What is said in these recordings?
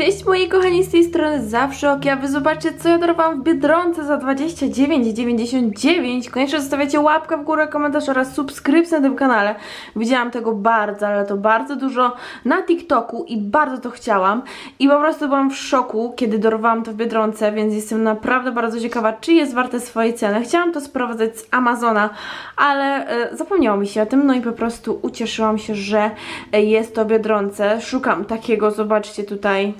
Cześć moi kochani, z tej strony zawsze ok, a wy zobaczcie co ja dorwałam w Biedronce za 29,99 Koniecznie zostawiacie łapkę w górę, komentarz oraz subskrypcję na tym kanale. Widziałam tego bardzo, ale to bardzo dużo na TikToku i bardzo to chciałam. I po prostu byłam w szoku, kiedy dorwałam to w Biedronce, więc jestem naprawdę bardzo ciekawa, czy jest warte swojej ceny. Chciałam to sprowadzać z Amazona, ale e, zapomniało mi się o tym, no i po prostu ucieszyłam się, że e, jest to Biedronce. Szukam takiego, zobaczcie tutaj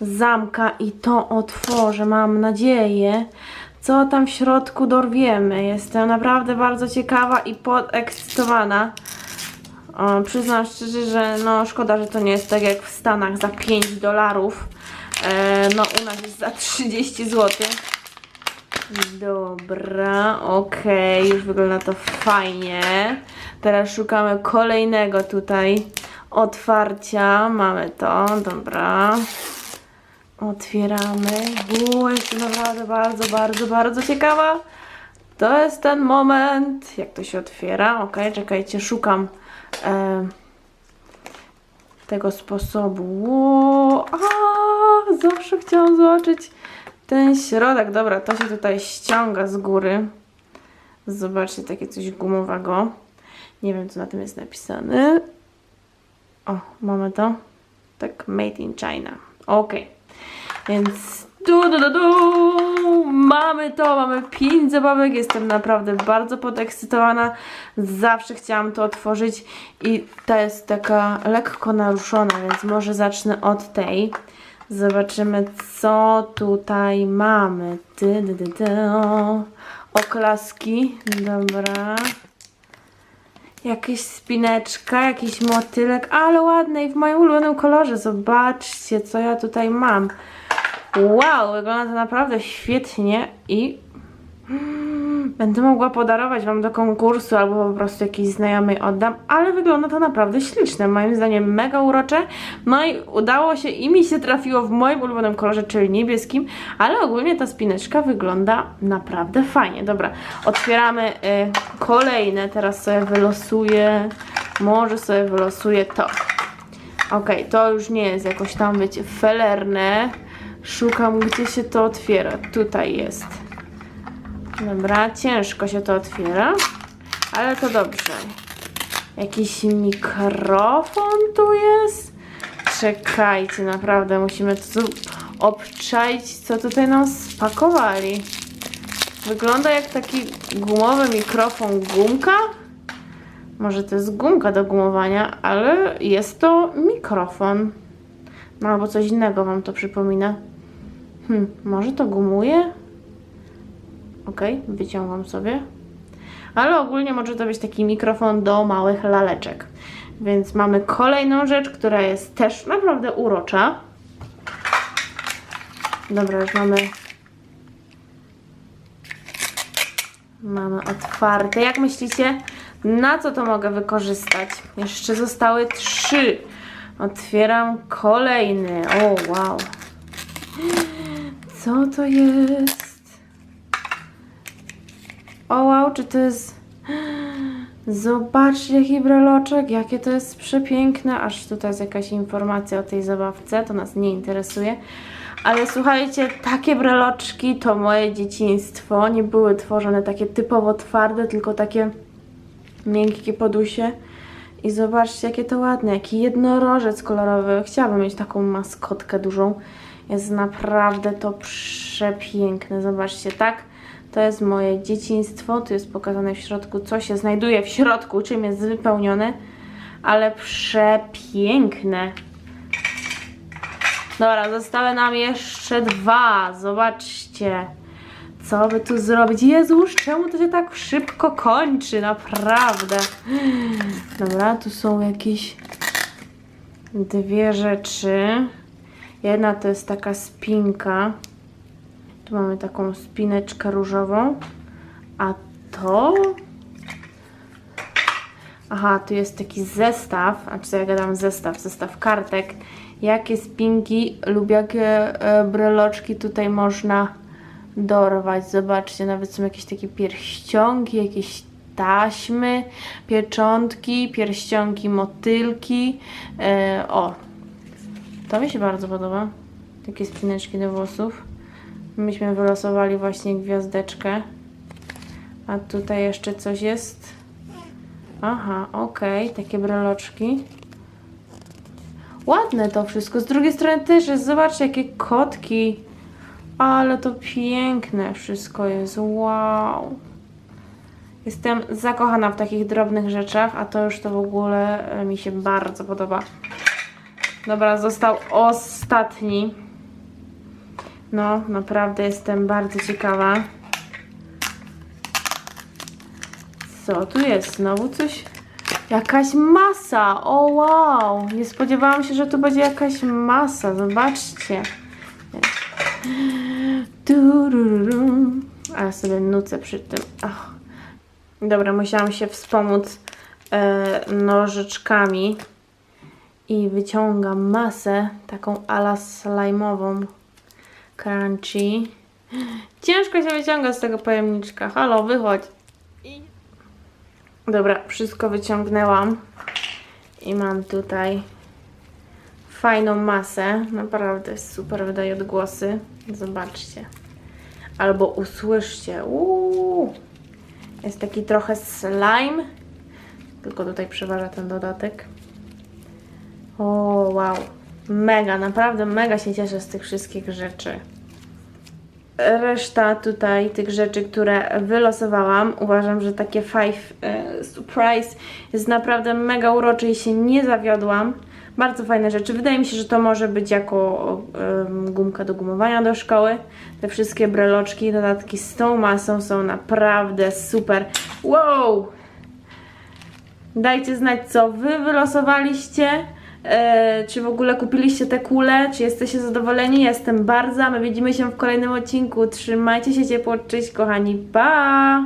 zamka i to otworzę, mam nadzieję. Co tam w środku dorwiemy? Jestem naprawdę bardzo ciekawa i podekscytowana. Przyznam szczerze, że no szkoda, że to nie jest tak jak w Stanach za 5 dolarów. E, no u nas jest za 30 zł. Dobra, okej, już wygląda to fajnie. Teraz szukamy kolejnego tutaj otwarcia. Mamy to, dobra. Otwieramy. Uuu, jestem naprawdę bardzo, bardzo, bardzo ciekawa. To jest ten moment. Jak to się otwiera? Ok, czekajcie, szukam e, tego sposobu. Ło, a, zawsze chciałam zobaczyć ten środek. Dobra, to się tutaj ściąga z góry. Zobaczcie, takie coś gumowego. Nie wiem, co na tym jest napisane. O, mamy to. Tak, made in China. Okej. Więc du, du, du, du, mamy to, mamy pięć zabawek, jestem naprawdę bardzo podekscytowana, zawsze chciałam to otworzyć i ta jest taka lekko naruszona, więc może zacznę od tej. Zobaczymy co tutaj mamy. Ty, dy, dy, dy. Oklaski, dobra. Jakaś spineczka, jakiś motylek, ale ładny i w moim ulubionym kolorze. Zobaczcie, co ja tutaj mam. Wow, wygląda to naprawdę świetnie i będę mogła podarować Wam do konkursu albo po prostu jakiejś znajomej oddam, ale wygląda to naprawdę śliczne, moim zdaniem mega urocze, no i udało się i mi się trafiło w moim ulubionym kolorze, czyli niebieskim, ale ogólnie ta spineczka wygląda naprawdę fajnie. Dobra, otwieramy y, kolejne, teraz sobie wylosuję, może sobie wylosuję to. Ok, to już nie jest jakoś tam, wiecie, felerne. Szukam, gdzie się to otwiera. Tutaj jest. Dobra, ciężko się to otwiera, ale to dobrze. Jakiś mikrofon tu jest? Czekajcie, naprawdę musimy tu obczaić, co tutaj nam spakowali. Wygląda jak taki gumowy mikrofon gumka. Może to jest gumka do gumowania, ale jest to mikrofon. No albo coś innego Wam to przypomina. Hmm, może to gumuje? Ok, wyciągam sobie. Ale ogólnie może to być taki mikrofon do małych laleczek. Więc mamy kolejną rzecz, która jest też naprawdę urocza. Dobra, już mamy Mamy otwarte. Jak myślicie, na co to mogę wykorzystać? Jeszcze zostały trzy. Otwieram kolejny. O, wow. Co to jest? O, wow, czy to jest... Zobaczcie, jaki breloczek, jakie to jest przepiękne. Aż tutaj jest jakaś informacja o tej zabawce, to nas nie interesuje. Ale słuchajcie, takie breloczki to moje dzieciństwo. Nie były tworzone takie typowo twarde, tylko takie miękkie podusie. I zobaczcie, jakie to ładne, jaki jednorożec kolorowy. Chciałabym mieć taką maskotkę dużą. Jest naprawdę to przepiękne. Zobaczcie, tak? To jest moje dzieciństwo. Tu jest pokazane w środku, co się znajduje w środku, czym jest wypełnione. Ale przepiękne. Dobra, zostały nam jeszcze dwa. Zobaczcie. Co by tu zrobić? Jezus, czemu to się tak szybko kończy? Naprawdę. Dobra, tu są jakieś dwie rzeczy. Jedna to jest taka spinka. Tu mamy taką spineczkę różową. A to... Aha, tu jest taki zestaw, a co ja gadam zestaw, zestaw kartek. Jakie spinki lub jakie e, breloczki tutaj można dorwać. Zobaczcie, nawet są jakieś takie pierścionki, jakieś taśmy, pieczątki, pierścionki, motylki. E, o, to mi się bardzo podoba. Takie spineczki do włosów. Myśmy wylosowali właśnie gwiazdeczkę. A tutaj jeszcze coś jest. Aha, okej, takie breloczki. Ładne to wszystko. Z drugiej strony też jest. Zobaczcie, jakie kotki. Ale to piękne wszystko jest. Wow. Jestem zakochana w takich drobnych rzeczach, a to już to w ogóle e, mi się bardzo podoba. Dobra, został ostatni. No, naprawdę jestem bardzo ciekawa. Co tu jest? Znowu coś? Jakaś masa! O wow! Nie spodziewałam się, że tu będzie jakaś masa. Zobaczcie. A ja sobie nucę przy tym. Dobra, musiałam się wspomóc e, nożyczkami i wyciągam masę taką ala slajmową crunchy. Ciężko się wyciąga z tego pojemniczka. Halo, wychodź. Dobra, wszystko wyciągnęłam i mam tutaj fajną masę. Naprawdę super wydaje odgłosy. Zobaczcie. Albo usłyszcie. Uuu. Jest taki trochę slime. Tylko tutaj przeważa ten dodatek. O, wow. Mega, naprawdę mega się cieszę z tych wszystkich rzeczy. Reszta tutaj tych rzeczy, które wylosowałam, uważam, że takie Five e, Surprise jest naprawdę mega urocze i się nie zawiodłam. Bardzo fajne rzeczy. Wydaje mi się, że to może być jako gumka do gumowania do szkoły. Te wszystkie breloczki, dodatki z tą masą są naprawdę super. Wow! Dajcie znać, co Wy wylosowaliście. E, czy w ogóle kupiliście te kule? Czy jesteście zadowoleni? Jestem bardzo. My widzimy się w kolejnym odcinku. Trzymajcie się ciepło. Cześć, kochani. Pa!